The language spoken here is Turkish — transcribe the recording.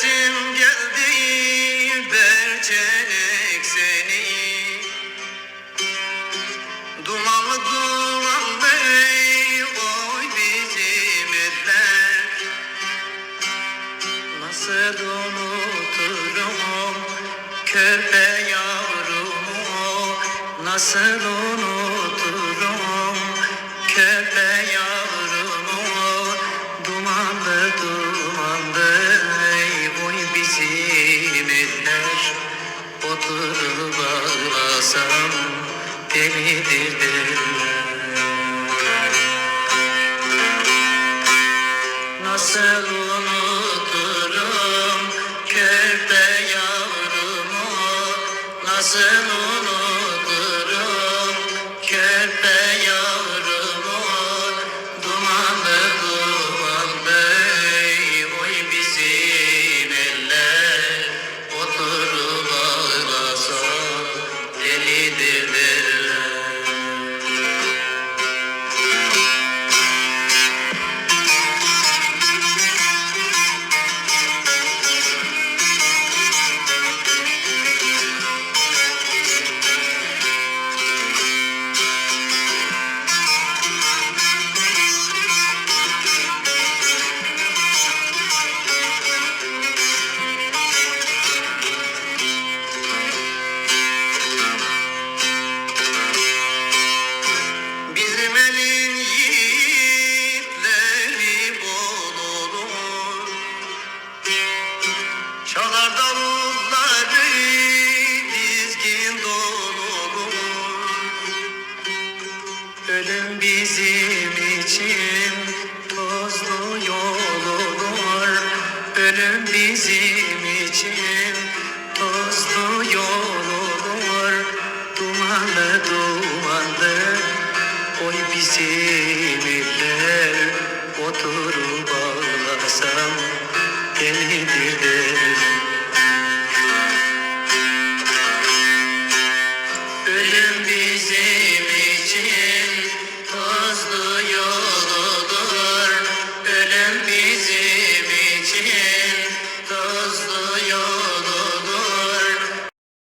Göresim geldi berçerek seni. Dumanlı duman bey oy bizim eller. Nasıl unuturum körpe yavrumu? Nasıl unuturum? Oturup ağlasam delidir Nasıl unuturum körpe yavrumu? Nasıl unuturum davulları dizgin dolu Ölüm bizim için tozlu yol olur Ölüm bizim için tozlu yol olur Dumanlı dumanlı oy bizim eller. Oturup ağlasam delidir derim